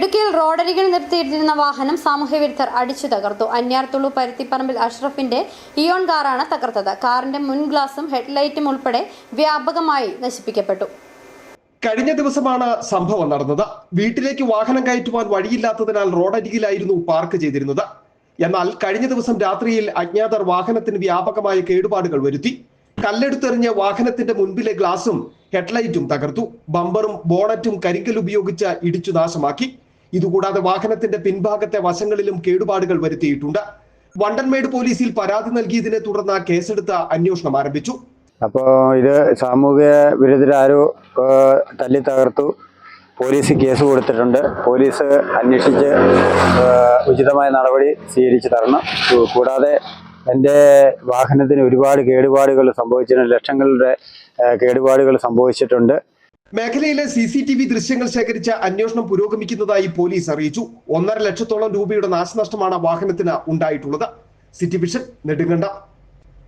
ഇടുക്കിയിൽ റോഡരികിൽ നിർത്തിയിട്ടിരുന്ന വാഹനം സാമൂഹ്യവിരുദ്ധർ അടിച്ചു തകർത്തു. അന്യാർത്തുള്ളു പരുത്തിപ്പറമ്പിൽ അഷ്റഫിന്റെ ഇയോൺ കാറാണ് തകർത്തത്. കാറിന്റെ മുൻ ഗ്ലാസും ഹെഡ്ലൈറ്റും ഉൾപ്പെടെ വ്യാപകമായി നശിപ്പിക്കപ്പെട്ടു. കഴിഞ്ഞ ദിവസമാണ് സംഭവം നടന്നത്. വീട്ടിലേക്ക് വാഹനം കയറ്റുവാൻ വഴിയില്ലാത്തതിനാൽ റോഡരികിലായിരുന്നു പാർക്ക് ചെയ്തിരുന്നത്. എന്നാൽ കഴിഞ്ഞ ദിവസം രാത്രിയിൽ അജ്ഞാതർ വാഹനത്തിന് വ്യാപകമായ കേടുപാടുകൾ വരുത്തി. കല്ലെടുത്തെറിഞ്ഞ് വാഹനത്തിന്റെ മുൻപിലെ ഗ്ലാസും ഹെഡ്ലൈറ്റും തകർത്തു. ബമ്പറും ബോണറ്റും കരിങ്കൽ ഉപയോഗിച്ച് ഇടിച്ചു നാശമാക്കി. ഇതുകൂടാതെ വാഹനത്തിന്റെ പിൻഭാഗത്തെ വശങ്ങളിലും കേടുപാടുകൾ വരുത്തിയിട്ടുണ്ട്. വണ്ടൻമേട് പോലീസിൽ പരാതി നൽകിയതിനെ തുടർന്ന് കേസെടുത്ത് അന്വേഷണം ആരംഭിച്ചു. അപ്പോൾ ഇത് സാമൂഹിക വിരുദ്ധരാരോ തല്ലി തകർത്തു. പോലീസ് കേസ് കൊടുത്തിട്ടുണ്ട്. പോലീസ് അന്വേഷിച്ച് ഉചിതമായ നടപടി സ്വീകരിച്ച് തരണം. കൂടാതെ എന്റെ വാഹനത്തിന് ഒരുപാട് കേടുപാടുകൾ സംഭവിച്ചിട്ടുണ്ട്. ലക്ഷങ്ങളുടെ കേടുപാടുകൾ സംഭവിച്ചിട്ടുണ്ട്. മേഖലയിലെ സി സി ടി വി ദൃശ്യങ്ങൾ ശേഖരിച്ച അന്വേഷണം പുരോഗമിക്കുന്നതായി പോലീസ് അറിയിച്ചു. ഒന്നര ലക്ഷത്തോളം രൂപയുടെ നാശനഷ്ടമാണ് വാഹനത്തിന് ഉണ്ടായിട്ടുള്ളത്. City vision Nedunkanda.